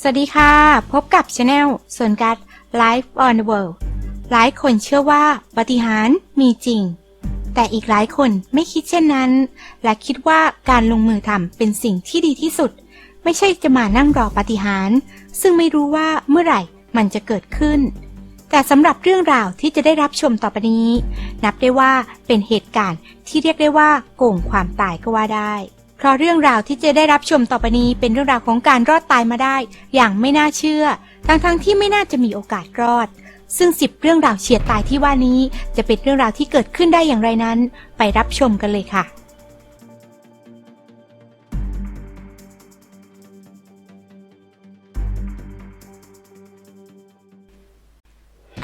สวัสดีค่ะ พบกับช anel ส่วนกัด Life on the World หลายคนเชื่อว่าปาฏิหารมีจริง แต่อีกหลายคนไม่คิดเช่นนั้น และคิดว่าการลงมือทำเป็นสิ่งที่ดีที่สุด ไม่ใช่จะมานั่งรอปาฏิหารย์ซึ่งไม่รู้ว่าเมื่อไหร่มันจะเกิดขึ้น แต่สำหรับเรื่องราวที่จะได้รับชมต่อไปนี้ นับได้ว่าเป็นเหตุการณ์ที่เรียกได้ว่าโกงความตายก็ว่าได้ เพราะเรื่องราวที่จะได้รับชมต่อไปนี้เป็นเรื่องราวของการรอดตายมาได้ อย่างไม่น่าเชื่อ ทั้งๆทที่ไม่น่าจะมีโอกาสรอด ซึ่งสิบเรื่องราวเฉียดตายที่ว่านี้ จะเป็นเรื่องราวที่เกิดขึ้นได้อย่างไรนั้น ไปรับชมกันเลยค่ะ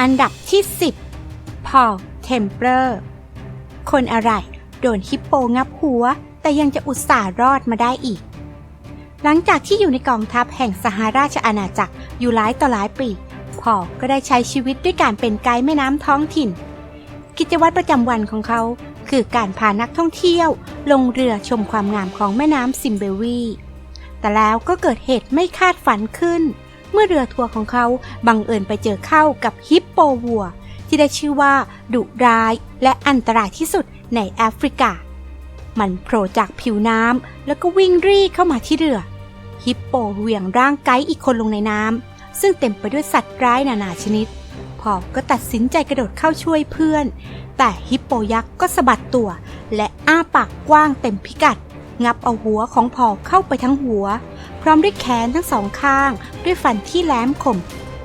อันดับที่ 10 พอลเทมเปอร์ คนอะไร โดนฮิปโปงับหัว แต่ยังจะอุตส่าห์รอดมาได้อีก หลังจากที่อยู่ในกองทัพแห่งสหราชอาณาจักรอยู่หลายต่อหลายปีพอก็ได้ใช้ชีวิตด้วยการเป็นไกด์แม่น้ำท้องถิ่น กิจวัตรประจำวันของเขาคือการพานักท่องเที่ยว ลงเรือชมความงามของแม่น้ำซิมเบวีแต่แล้วก็เกิดเหตุไม่คาดฝันขึ้น เมื่อเรือทัวร์ของเขาบังเอิญไปเจอเข้ากับฮิปโปวัว ที่ได้ชื่อว่าดุร้ายและอันตรายที่สุดในแอฟริกา มันโผล่จากผิวน้ำแล้วก็วิ่งรีเข้ามาที่เรือ ฮิปโปเหวี่ยงร่างไกด์อีกคนลงในน้ำซึ่งเต็มไปด้วยสัตว์ร้ายนานาชนิด พอก็ตัดสินใจกระโดดเข้าช่วยเพื่อน แต่ฮิปโปยักษ์ก็สะบัดตัว และอ้าปากกว้างเต็มพิกัด งับเอาหัวของพอเข้าไปทั้งหัว พร้อมด้วยแขนทั้งสองข้าง ด้วยฟันที่แหลมคม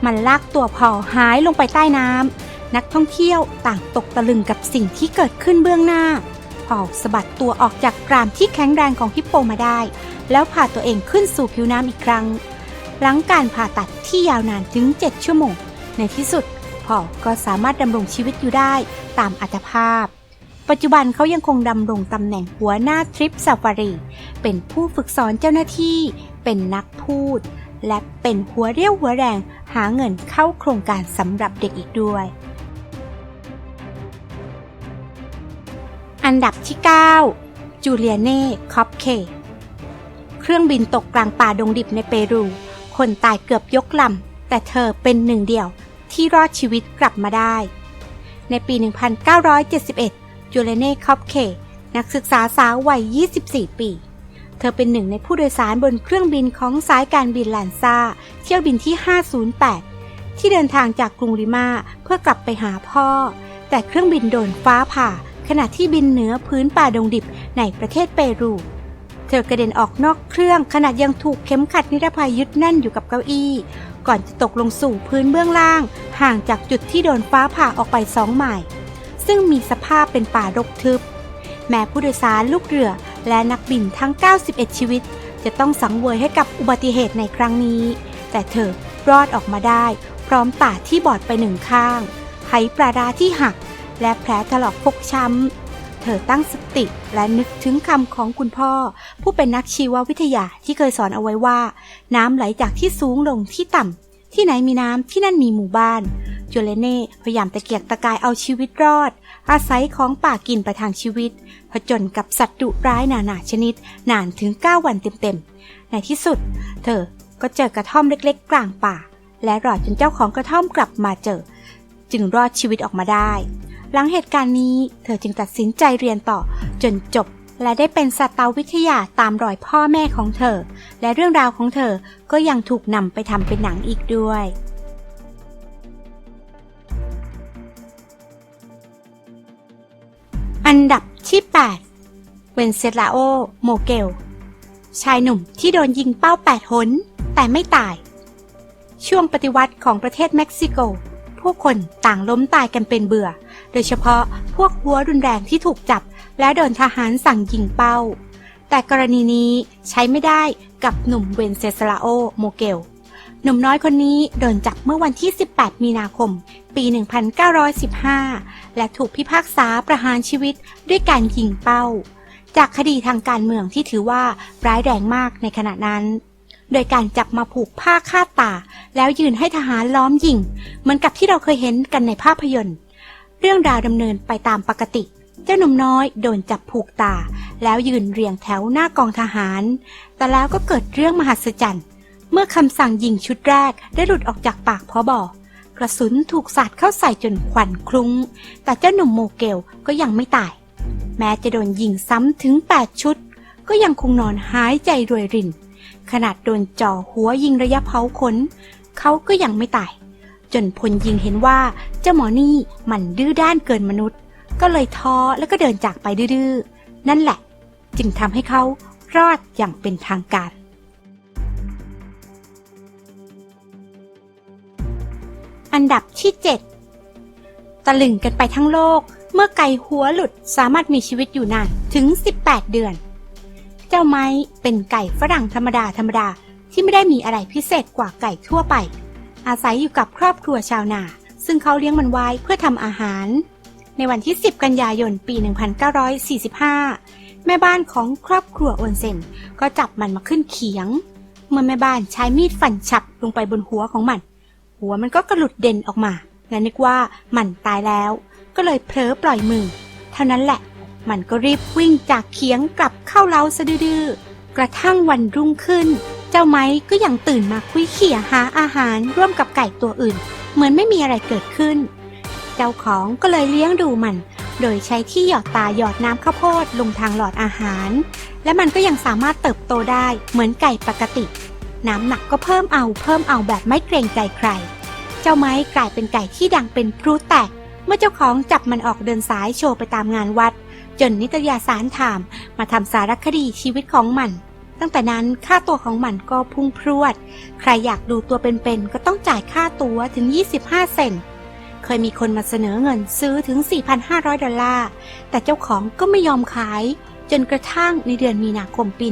มันลากตัวพอหายลงไปใต้น้ำนักท่องเที่ยวต่างตกตะลึงกับสิ่งที่เกิดขึ้นเบื้องหน้า พอสะบัดตัวออกจากกรามที่แข็งแรงของฮิปโปมาได้ แล้วพาตัวเองขึ้นสู่ผิวน้ำอีกครั้ง หลังการผ่าตัดที่ยาวนานถึง 7 ชั่วโมง ในที่สุดพอก็สามารถดำรงชีวิตอยู่ได้ตามอัตภาพ ปัจจุบันเขายังคงดำรงตำแหน่งหัวหน้าทริปซาฟารี เป็นผู้ฝึกสอนเจ้าหน้าที่ เป็นนักพูด และเป็นหัวเรี่ยวหัวแรงหาเงินเข้าโครงการสำหรับเด็กอีกด้วย อันดับที่ 9 จูเลียเน่ คอปเค เครื่องบินตกกลางป่าดงดิบในเปรู คนตายเกือบยกลำ แต่เธอเป็นหนึ่งเดียวที่รอดชีวิตกลับมาได้ ในปี 1971 จูเลเน่ คอปเค นักศึกษาสาววัย 24 ปี เธอเป็นหนึ่งในผู้โดยสารบนเครื่องบินของสายการบินแลนซ่า เที่ยวบินที่ 508 ที่เดินทางจากกรุงลิมาเพื่อกลับไปหาพ่อ แต่เครื่องบินโดนฟ้าผ่า ขณะที่บินเหนือพื้นป่าดงดิบในประเทศเปรู เธอกระเด็นออกนอกเครื่องขณะยังถูกเข็มขัดนิรภัยยึดแน่นอยู่กับเก้าอี้ ก่อนจะตกลงสู่พื้นเบื้องล่าง ห่างจากจุดที่โดนฟ้าผ่าออกไปสองไมล์ซึ่งมีสภาพเป็นป่ารกทึบ แม้ผู้โดยสารลูกเรือและนักบินทั้ง 91 ชีวิต จะต้องสังเวยให้กับอุบัติเหตุในครั้งนี้ แต่เธอรอดออกมาได้ พร้อมตาที่บอดไปหนึ่งข้างไหปลาดาที่หัก และแผลถลอกฟกช้ำ เธอตั้งสติและนึกถึงคำของคุณพ่อ ผู้เป็นนักชีววิทยาที่เคยสอนเอาไว้ว่า น้ำไหลจากที่สูงลงที่ต่ำ ที่ไหนมีน้ำที่นั่นมีหมู่บ้านจูเลเน่พยายามตะเกียกตะกายเอาชีวิตรอด อาศัยของป่ากินประทังชีวิต ผจญกับสัตว์ดุร้ายนานาชนิด นานถึง 9 วันเต็มๆ ในที่สุด เธอก็เจอกระท่อมเล็กๆ กลางป่า และรอจนเจ้าของกระท่อมกลับมาเจอ จึงรอดชีวิตออกมาได้ หลังเหตุการณ์นี้ เธอจึงตัดสินใจเรียนต่อ จนจบ และได้เป็นสัตววิทยาตามรอยพ่อแม่ของเธอ และเรื่องราวของเธอก็ยังถูกนำไปทำเป็นหนังอีกด้วยอันดับที่ 8 เวนเซลาโอ โมเกล ชายหนุ่มที่โดนยิงเป้า 8 หน แต่ไม่ตาย ช่วงปฏิวัติของประเทศเม็กซิโก ผู้คนต่างล้มตายกันเป็นเบื่อ โดยเฉพาะพวกหัวรุนแรงที่ถูกจับ และโดนทหารสั่งยิงเป้า แต่กรณีนี้ใช้ไม่ได้กับหนุ่มเวนเซสลาโอโมเกล หนุ่มน้อยคนนี้โดนจับเมื่อวันที่ 18 มีนาคม ปี 1915 และถูกพิพากษาประหารชีวิตด้วยการยิงเป้า จากคดีทางการเมืองที่ถือว่าร้ายแรงมากในขณะนั้น โดยการจับมาผูกผ้าคาดตา แล้วยืนให้ทหารล้อมยิง เหมือนกับที่เราเคยเห็นกันในภาพยนตร์ เรื่องราวดำเนินไปตามปกติ เจ้าหนุ่มน้อยโดนจับผูกตา แล้วยืนเรียงแถวหน้ากองทหาร แต่แล้วก็เกิดเรื่องมหัศจรรย์ เมื่อคำสั่งยิงชุดแรกได้หลุดออกจากปากพอบอกกระสุนถูกสาดเข้าใส่จนควันคลุ้ง แต่เจ้าหนุ่มโมเกลก็ยังไม่ตาย แม้จะโดนยิงซ้ำถึง 8 ชุด ก็ยังคงนอนหายใจรวยริน ขนาดโดนจ่อหัวยิงระยะเผาขน เขาก็ยังไม่ตาย จนพลยิงเห็นว่าเจ้าหมอนี่มันดื้อด้านเกินมนุษย์ ก็เลยท้อแล้วก็เดินจากไปดื้อนั่นแหละ จึงทำให้เขารอดอย่างเป็นทางการ อันดับที่ 7 ตะลึงกันไปทั้งโลก เมื่อไก่หัวหลุดสามารถมีชีวิตอยู่นานถึง 18 เดือน เจ้าไม้เป็นไก่ฝรั่งธรรมดาธรรมดาที่ไม่ได้มีอะไรพิเศษกว่าไก่ทั่วไป อาศัยอยู่กับครอบครัวชาวนา ซึ่งเขาเลี้ยงมันไว้เพื่อทำอาหาร ในวันที่ 10 กันยายนปี 1945 แม่บ้านของครอบครัวโอนเซนก็จับมันมาขึ้นเขียง เมื่อแม่บ้านใช้มีดฟันฉับลงไปบนหัวของมัน หัวมันก็กระหลุดเด่นออกมาและนึกว่ามันตายแล้ว ก็เลยเผลอปล่อยมือ เท่านั้นแหละ มันก็รีบวิ่งจากเขียงกลับเข้าเล้าสะดื้อกระทั่งวันรุ่งขึ้น เจ้าไม้ก็ยังตื่นมาคุยเขี่ยหาอาหารร่วมกับไก่ตัวอื่น เหมือนไม่มีอะไรเกิดขึ้น เจ้าของก็เลยเลี้ยงดูมัน โดยใช้ที่หยอดตาหยอดน้ำข้าวโพดลงทางหลอดอาหาร และมันก็ยังสามารถเติบโตได้เหมือนไก่ปกติ น้ำหนักก็เพิ่มเอาเพิ่มเอาแบบไม่เกรงใจใคร เจ้าไม้กลายเป็นไก่ที่ดังเป็นพลุแตก เมื่อเจ้าของจับมันออกเดินสายโชว์ไปตามงานวัด จนนิตยสารถามมาทำสารคดีชีวิตของมัน ตั้งแต่นั้นค่าตัวของมันก็พุ่งพรวด ใครอยากดูตัวเป็นๆก็ต้องจ่ายค่าตัวถึง 25 เซนเคยมีคนมาเสนอเงินซื้อถึง 4,500 ดอลลาร์ แต่เจ้าของก็ไม่ยอมขาย จนกระทั่งในเดือนมีนาคมปี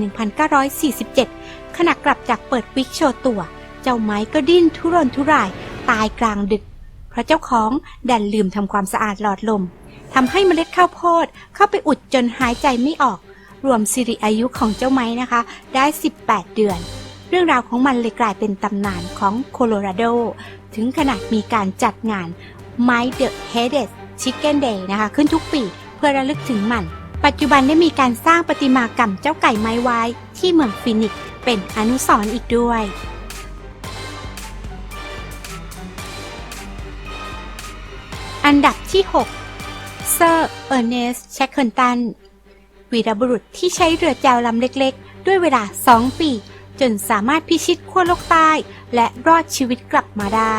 1947 ขณะกลับจากเปิดวิกโชว์ตัว เจ้าไม้ก็ดิ้นทุรนทุรายตายกลางดึก เพราะเจ้าของดันลืมทำความสะอาดหลอดลม ทำให้เมล็ดข้าวโพดเข้าไปอุดจนหายใจไม่ออก รวมสิริอายุของเจ้าไม้นะคะ ได้ 18 เดือน เรื่องราวของมันเลยกลายเป็นตำนานของโคโลราโด ถึงขนาดมีการจัดงานไม้ The Headed Chicken Day นะคะ ขึ้นทุกปีเพื่อระลึกถึงมัน ปัจจุบันได้มีการสร้างประติมากรรมเจ้าไก่ไม้ไว้ที่เมืองฟินิกเป็นอนุสรณ์อีกด้วยอันดับที่ 6 เซอร์เออร์เนสต์แชคเคิลตันวีรบุรุษที่ใช้เรือแจวลำเล็กๆ ด้วยเวลา2ปี จนสามารถพิชิตขั้วโลกใต้ และรอดชีวิตกลับมาได้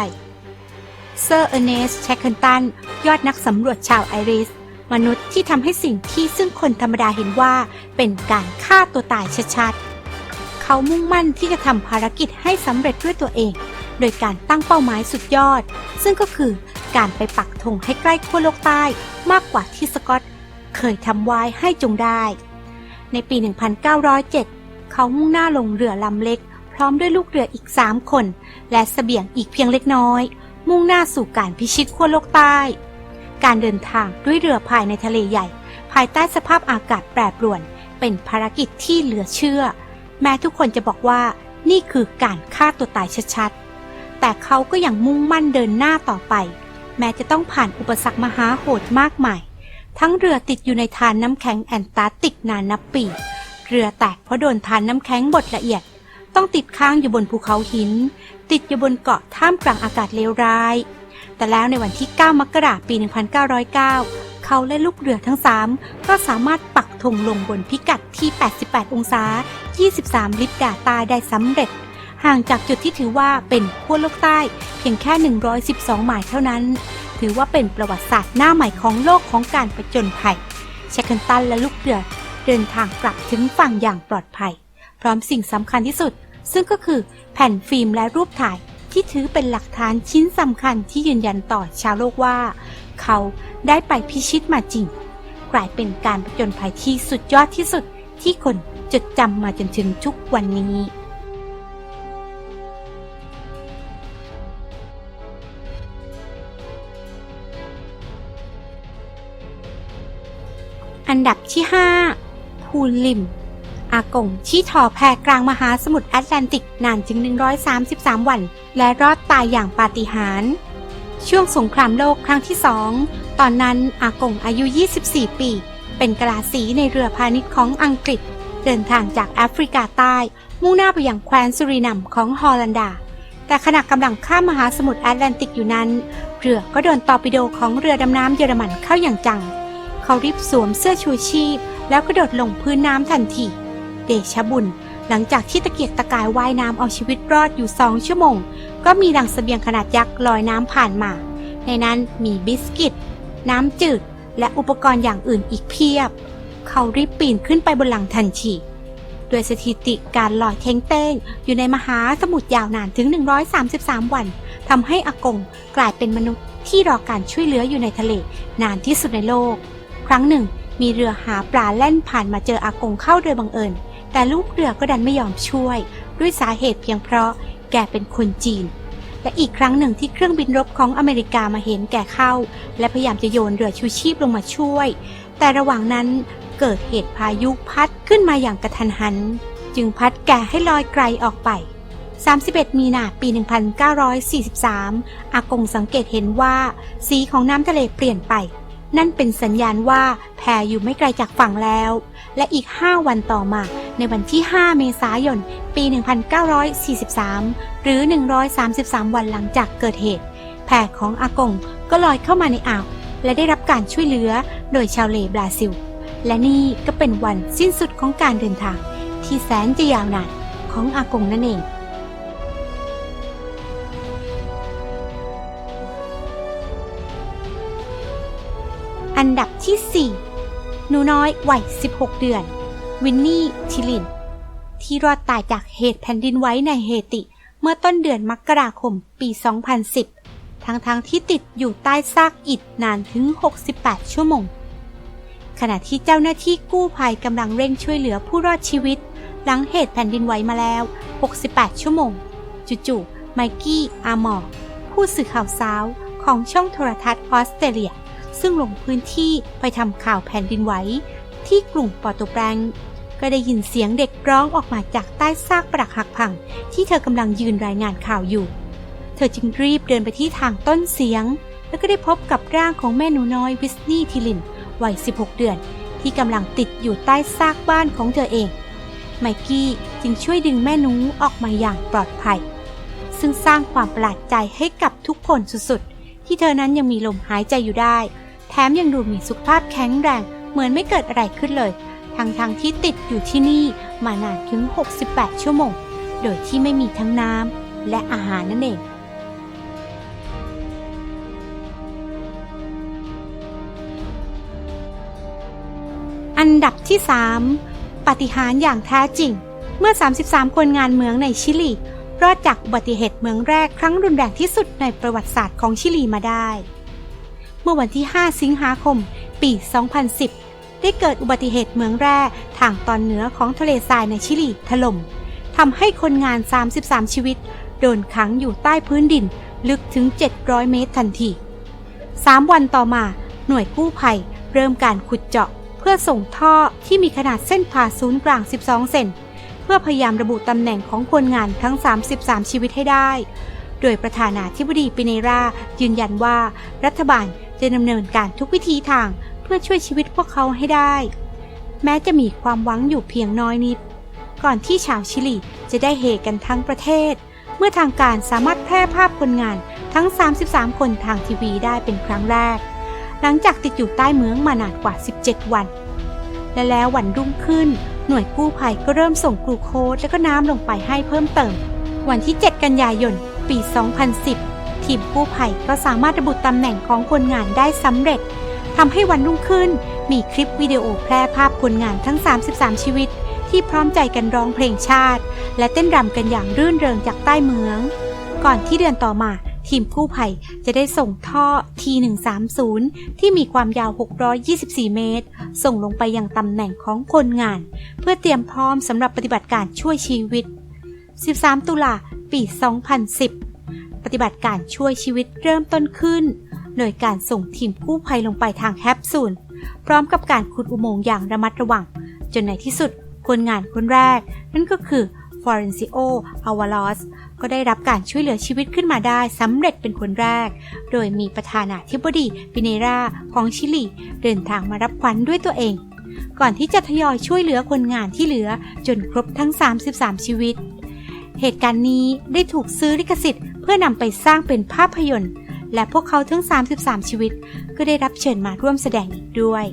เซอร์เออร์เนสต์แชคเคิลตัน ยอดนักสำรวจชาวไอริส มนุษย์ที่ทำให้สิ่งที่ซึ่งคนธรรมดาเห็นว่าเป็นการฆ่าตัวตายชัดๆ เขามุ่งมั่นที่จะทำภารกิจให้สำเร็จด้วยตัวเอง โดยการตั้งเป้าหมายสุดยอด ซึ่งก็คือ การไปปักธงให้ใกล้ขั้วโลกใต้มากกว่าที่สกอตเคยทำไว้ให้จงได้ ในปี 1907 เขามุ่งหน้าลงเรือลำเล็ก พร้อมด้วยลูกเรืออีก3คน และเสบียงอีกเพียงเล็กน้อย มุ่งหน้าสู่การพิชิตขั้วโลกใต้ การเดินทางด้วยเรือภายในทะเลใหญ่ ภายใต้สภาพอากาศแปรปรวน เป็นภารกิจที่เหลือเชื่อ แม้ทุกคนจะบอกว่านี่คือการฆ่าตัวตายชัดๆแต่เขาก็ยังมุ่งมั่นเดินหน้าต่อไป แม้จะต้องผ่านอุปสรรคมหาโหดมากมาย ทั้งเรือติดอยู่ในทานน้ำแข็งแอนตาร์กติกนานนับปี เรือแตกเพราะโดนทานน้ำแข็งบดละเอียด ต้องติดค้างอยู่บนภูเขาหิน ติดอยู่บนเกาะท่ามกลางอากาศเลวร้าย แต่แล้วในวันที่ 9 มกราคม ปี 1909 เขาและลูกเรือทั้ง 3 ก็สามารถปักธงลงบนพิกัดที่ 88 องศา 23 ลิบดาตาได้สำเร็จ ห่างจากจุดที่ถือว่าเป็นขั้วโลกใต้เพียงแค่ 112 ไมล์เท่านั้น ถือว่าเป็นประวัติศาสตร์หน้าใหม่ของโลกของการประจนภัยเชคเคิลตันและลูกเรือเดินทางกลับถึงฝั่งอย่างปลอดภัย พร้อมสิ่งสำคัญที่สุด ซึ่งก็คือแผ่นฟิล์มและรูปถ่ายที่ถือเป็นหลักฐานชิ้นสำคัญที่ยืนยันต่อชาวโลกว่า เขาได้ไปพิชิตมาจริง กลายเป็นการประจนภัยที่สุดยอดที่สุดที่คนจดจำมาจนถึงทุกวันนี้ ดับที่5พูลลิม อากงที่ถอแพกลางมหาสมุทรแอตแลนติกนานถึง 133 วัน และรอดตายอย่างปาฏิหาริย์ ช่วงสงครามโลกครั้งที่สอง ตอนนั้นอากงอายุ 24 ปี เป็นกลาสีในเรือพาณิชย์ของอังกฤษ เดินทางจากแอฟริกาใต้ มุ่งหน้าไปยังแคว้นสุรินัมของฮอลันดาแต่ขณะกำลังข้ามมหาสมุทรแอตแลนติกอยู่นั้น เรือก็โดนตอร์ปิโดของเรือดำน้ำเยอรมันเข้าอย่างจัง เขารีบสวมเสื้อชูชีพ แล้วกระโดดลงพื้นน้ำทันที เดชบุญ หลังจากที่ตะเกียกตะกายว่ายน้ำเอาชีวิตรอดอยู่สองชั่วโมง ก็มีรังเสบียงขนาดยักษ์ลอยน้ำผ่านมา ในนั้นมีบิสกิต น้ำจืด และอุปกรณ์อย่างอื่นอีกเพียบ เขารีบปีนขึ้นไปบนหลังทันทีด้วยสถิติการลอยเทงเต้งอยู่ในมหาสมุทรยาวนานถึง 133 วันทำให้อากงกลายเป็นมนุษย์ที่รอการช่วยเหลืออยู่ในทะเลนานที่สุดในโลก ครั้งหนึ่ง มีเรือหาปลาแล่นผ่านมาเจออากงเข้าโดยบังเอิญ แต่ลูกเรือก็ดันไม่ยอมช่วย ด้วยสาเหตุเพียงเพราะแกเป็นคนจีน และอีกครั้งหนึ่งที่เครื่องบินรบของอเมริกามาเห็นแก่เข้า และพยายามจะโยนเรือชูชีพลงมาช่วย แต่ระหว่างนั้นเกิดเหตุพายุพัดขึ้นมาอย่างกระทันหัน จึงพัดแกให้ลอยไกลออกไป 31 มีนาปี 1943 อากงสังเกตเห็นว่า สีของน้ำทะเลเปลี่ยนไป นั่นเป็นสัญญาณว่าแพอยู่ไม่ไกลจากฝั่งแล้ว และอีก 5 วันต่อมา ในวันที่ 5 เมษายน ปี 1943 หรือ 133 วันหลังจากเกิดเหตุ แพของอากงก็ลอยเข้ามาในอ่าว และได้รับการช่วยเหลือโดยชาวเลบราซิล และนี่ก็เป็นวันสิ้นสุดของการเดินทาง ที่แสนจะยาวนานของอากงนั่นเอง อันดับที่ 4 หนูน้อยวัย 16 เดือน วินนี่ทิลิน ที่รอดตายจากเหตุแผ่นดินไหวในเฮติ เมื่อต้นเดือนมกราคมปี 2010 ทั้งๆทที่ติดอยู่ใต้ซากอิฐนานถึง 68 ชั่วโมง ขณะที่เจ้าหน้าที่กู้ภัยกำลังเร่งช่วยเหลือผู้รอดชีวิต หลังเหตุแผ่นดินไหวมาแล้ว 68 ชั่วโมง จู่ๆไมกี้ อาร์มอร์ผู้สื่อข่าวสาวของช่องโทรทัศน์ออสเตรเลีย ซึ่งลงพื้นที่ไปทำข่าวแผ่นดินไหวที่กรุงปอร์โตแปรงก็ได้ยินเสียงเด็กร้องออกมาจากใต้ซากปรักหักพัง ที่เธอกำลังยืนรายงานข่าวอยู่ เธอจึงรีบเดินไปที่ทางต้นเสียง แล้วก็ได้พบกับร่างของแม่หนูน้อยวิสนีย์ทิลินวัย 16 เดือน ที่กำลังติดอยู่ใต้ซากบ้านของเธอเอง ไมกี้จึงช่วยดึงแม่หนูออกมาอย่างปลอดภัย ซึ่งสร้างความประหลาดใจให้กับทุกคนสุดๆ ที่เธอนั้นยังมีลมหายใจอยู่ได้ มยังดูมีสุขภาพแข็งแรง เหมือนไม่เกิดอะไรขึ้นเลย ทั้งๆทที่ติดอยู่ที่นี่มานานถึง 68 ชั่วโมง โดยที่ไม่มีทั้งน้ำและอาหารนั่นเองอันดับที่ 3 ปฏิหารอย่างแท้จริง เมื่อ 33 คนงานเมืองในชิลี รอดจากอุบัติเหตุเมืองแรกครั้งรุนแรงที่สุดในประวัติศาสตร์ของชิลีมาได้ มื่อวันที่ 5 สิงหาคม ปี 2010 ได้เกิดอุบัติเหตุเมืองแร่ทางตอนเหนือของทะเลทรายในชิลีถล่มทำให้คนงาน 33 ชีวิต โดนขังอยู่ใต้พื้นดินลึกถึง 700 เมตรทันที 3 วันต่อมาหน่วยกู้ภัยเริ่มการขุดเจาะ เพื่อส่งท่อที่มีขนาดเส้นผ่าศูนย์กลาง 12 เซนเพื่อพยายามระบุตำแหน่งของคนงานทั้ง 33 ชีวิตให้ได้ โดยประธานาธิบดีปิเนรายืนยันว่ารัฐบาล จะดำเนินการทุกวิธีทางเพื่อช่วยชีวิตพวกเขาให้ได้ แม้จะมีความหวังอยู่เพียงน้อยนิด ก่อนที่ชาวชิลีจะได้เฮกันทั้งประเทศ เมื่อทางการสามารถแพร่ภาพคนงานทั้ง 33 คนทางทีวีได้เป็นครั้งแรก หลังจากติดอยู่ใต้เมืองมานานกว่า 17 วัน และแล้ววันรุ่งขึ้น หน่วยกู้ภัยก็เริ่มส่งกลูโคสและก็น้ำลงไปให้เพิ่มเติม วันที่ 7 กันยายน ปี 2010 ทีมกู้ภัยก็สามารถระบุตำแหน่งของคนงานได้สำเร็จทำให้วันรุ่งขึ้นมีคลิปวิดีโอแพร่ภาพคนงานทั้ง 33 ชีวิต ที่พร้อมใจกันร้องเพลงชาติ และเต้นรำกันอย่างรื่นเริงจากใต้เมือง ก่อนที่เดือนต่อมาทีมกู้ภัยจะได้ส่งท่อ T130 ที่มีความยาว 624 เมตร ส่งลงไปยังตำแหน่งของคนงาน เพื่อเตรียมพร้อมสำหรับปฏิบัติการช่วยชีวิต 13 ตุลาปี 2010 ฏิบัติการช่วยชีวิตเริ่มต้นขึ้น โดยการส่งทีมกู้ภัยลงไปทางแคปซูลพร้อมกับการขุดอุโมงค์อย่างระมัดระวัง จนในที่สุดคนงานคนแรก นั่นก็คือฟอเรนซิโออาวาลอสก็ได้รับการช่วยเหลือชีวิตขึ้นมาได้สำเร็จเป็นคนแรก โดยมีประธานาธิบดีปิเนราของชิลี เดินทางมารับขวัญด้วยตัวเอง ก่อนที่จะทยอยช่วยเหลือคนงานที่เหลือจนครบทั้ง 33 ชีวิต เหตุการณ์นี้ได้ถูกซื้อลิขสิทธิ์ พื่อนำไปสร้างเป็นภาพยนตร์ และพวกเขาทั้ง 33 ชีวิต ก็ได้รับเชิญมาร่วมแสดงอีกด้วย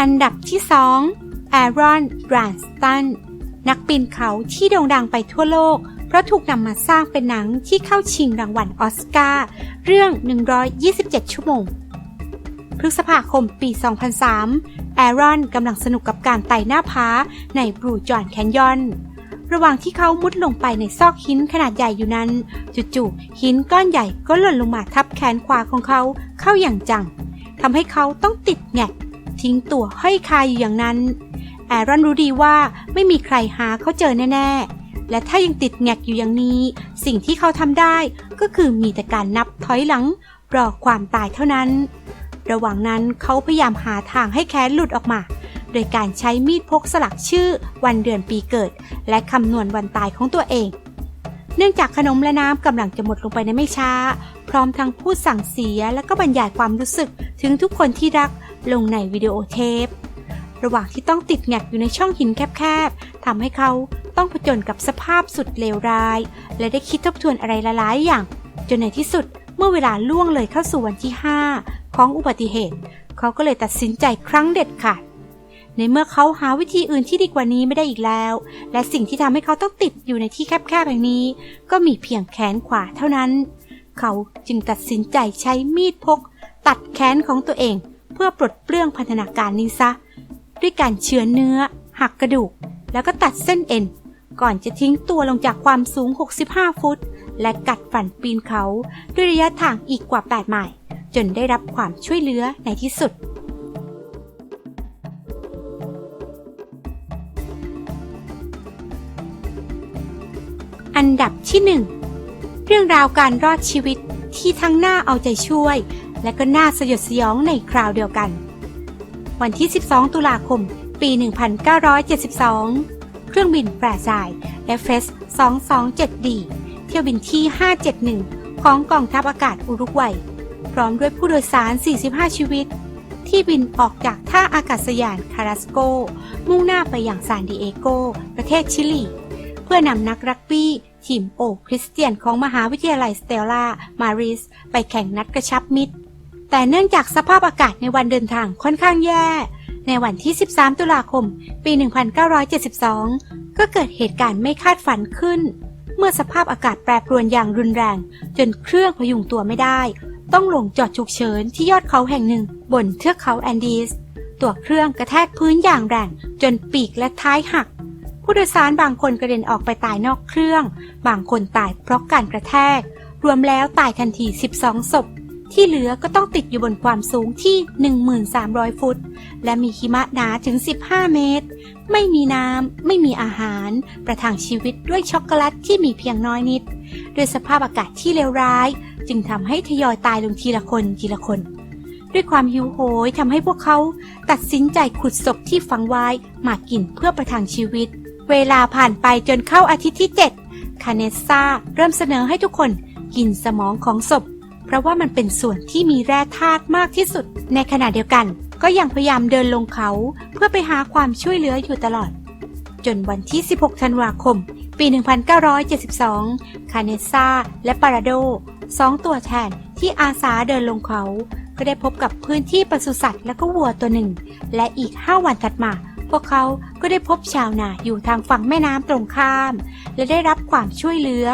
อันดับที่ 2 แอรอน บรานสตัน นักปีนเขาที่โด่งดังไปทั่วโลก เพราะถูกนำมาสร้างเป็นหนังที่เข้าชิงรางวัลออสการ์เรื่อง 127 ชั่วโมง พฤษภาคมปี 2003 แอรอนกำลังสนุกกับการไต่หน้าผาในบรูจอนแคนยอน ระหว่างที่เขามุดลงไปในซอกหินขนาดใหญ่อยู่นั้น จู่ๆหินก้อนใหญ่ก็หล่นลงมาทับแขนขวาของเขาเข้าอย่างจังทำให้เขาต้องติดแงกทิ้งตัวห้อยคาอยู่อย่างนั้น แอรอนรู้ดีว่าไม่มีใครหาเขาเจอแน่ๆ และถ้ายังติดแงกอยู่อย่างนี้ สิ่งที่เขาทำได้ก็คือมีแต่การนับถอยหลังรอความตายเท่านั้น ระหว่างนั้นเขาพยายามหาทางให้แขนหลุดออกมา โดยการใช้มีดพกสลักชื่อวันเดือนปีเกิด และคำนวณวันตายของตัวเอง เนื่องจากขนมและน้ำกำลังจะหมดลงไปในไม่ช้า พร้อมทั้งพูดสั่งเสียและก็บรรยายความรู้สึกถึงทุกคนที่รักลงในวิดีโอเทประหว่างที่ต้องติดแงกอยู่ในช่องหินแคบๆทำให้เขาต้องผจญกับสภาพสุดเลวร้าย และได้คิดทบทวนอะไรหลายๆอย่าง จนในที่สุดเมื่อเวลาล่วงเลยเข้าสู่วันที่ 5 ของอุบัติเหตุ เขาก็เลยตัดสินใจครั้งเด็ดขาดในเมื่อเขาหาวิธีอื่นที่ดีกว่านี้ไม่ได้อีกแล้ว และสิ่งที่ทำให้เขาต้องติดอยู่ในที่แคบๆแห่งนี้ ก็มีเพียงแขนขวาเท่านั้น เขาจึงตัดสินใจใช้มีดพก ตัดแขนของตัวเอง เพื่อปลดเปลื้องพันธนาการนี้ซะ ด้วยการเฉือนเนื้อ หักกระดูก แล้วก็ตัดเส้นเอ็น ก่อนจะทิ้งตัวลงจากความสูง 65 ฟุต และกัดฝันปีนเขาด้วยระยะทางอีกกว่า 8 ไมล์ จนได้รับความช่วยเหลือในที่สุด อันดับที่ 1 เรื่องราวการรอดชีวิตที่ทั้งน่าเอาใจช่วย และก็น่าสยดสยองในคราวเดียวกัน วันที่ 12 ตุลาคม ปี 1972 เครื่องบินแปรสาย FS 227D เที่ยวบินที่ 571 ของกองทัพอากาศอุรุกวัย ร้อมด้วยผู้โดยสาร 45 ชีวิต ที่บินออกจากท่าอากาศยานคาราสโก มุ่งหน้าไปยังซานดิเอโก ประเทศชิลี เพื่อนำนักรักบี้ทีมโอคริสเตียนของมหาวิทยาลัยสเตลลามาริส ไปแข่งนัดกระชับมิตร แต่เนื่องจากสภาพอากาศในวันเดินทางค่อนข้างแย่ ในวันที่ 13 ตุลาคม ปี 1972 ก็เกิดเหตุการณ์ไม่คาดฝันขึ้น เมื่อสภาพอากาศแปรปรวนอย่างรุนแรง จนเครื่องพยุงตัวไม่ได้ ต้องลงจอดฉุกเฉินที่ยอดเขาแห่งหนึ่งบนเทือกเขาแอนดีส ตัวเครื่องกระแทกพื้นอย่างแรง จนปีกและท้ายหัก ผู้โดยสารบางคนกระเด็นออกไปตายนอกเครื่อง บางคนตายเพราะการกระแทก รวมแล้วตายทันที 12 ศพ ที่เหลือก็ต้องติดอยู่บนความสูงที่ 1,300 ฟุต และมีหิมะหนาถึง 15 เมตร ไม่มีน้ำ ไม่มีอาหาร ประทังชีวิตด้วยช็อกโกแลตที่มีเพียงน้อยนิด ด้วยสภาพอากาศที่เลวร้าย จึงทำให้ทยอยตายลงทีละคนทีละคน ด้วยความหิวโหยทำให้พวกเขาตัดสินใจขุดศพที่ฝังไว้มากินเพื่อประทังชีวิต เวลาผ่านไปจนเข้าอาทิตย์ที่ 7 คาเนสซาเริ่มเสนอให้ทุกคนกินสมองของศพ เพราะว่ามันเป็นส่วนที่มีแร่ธาตุมากที่สุด ในขณะเดียวกัน ก็ยังพยายามเดินลงเขาเพื่อไปหาความช่วยเหลืออยู่ตลอด จนวันที่ 16 ธันวาคม ปี 1972 คาเนสซาและปาราโด สองตัวแทนที่อาสาเดินลงเขา ก็ได้พบกับพื้นที่ปศุสัตว์และก็วัวตัวหนึ่ง และอีก5วันถัดมา พวกเขาก็ได้พบชาวนาอยู่ทางฝั่งแม่น้ำตรงข้าม และได้รับความช่วยเหลือ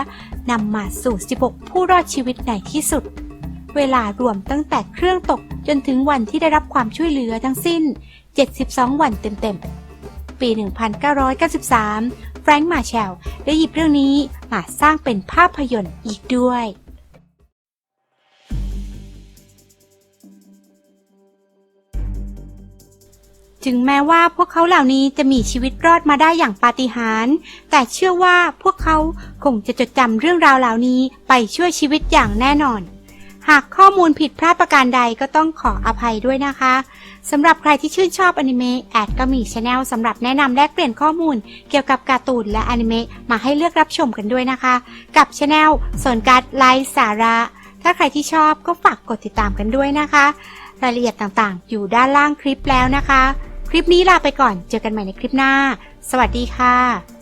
นำมาสู่ 16 ผู้รอดชีวิตในที่สุด เวลารวมตั้งแต่เครื่องตกจนถึงวันที่ได้รับความช่วยเหลือทั้งสิ้น 72 วันเต็มๆ ปี 1993 แฟรงค์มาแชลได้หยิบเรื่องนี้มาสร้างเป็นภาพยนตร์อีกด้วย ถึงแม้ว่าพวกเขาเหล่านี้จะมีชีวิตรอดมาได้อย่างปาฏิหาริย์ แต่เชื่อว่าพวกเขาคงจะจดจำเรื่องราวเหล่านี้ไปช่วยชีวิตอย่างแน่นอน หากข้อมูลผิดพลาดประการใดก็ต้องขออภัยด้วยนะคะ สำหรับใครที่ชื่นชอบอนิเมะแอดก็มีช anel สำหรับแนะนำแลกเปลี่ยนข้อมูล เกี่ยวกับการ์ตูนและอนิเมะมาให้เลือกรับชมกันด้วยนะคะ กับช anel สนการไลฟ์สาระ ถ้าใครที่ชอบก็ฝากกดติดตามกันด้วยนะคะ รายละเอียดต่างๆ อยู่ด้านล่างคลิปแล้วนะคะ ลิปนี้ลาไปก่อน เจอกันใหม่ในคลิปหน้า สวัสดีค่ะ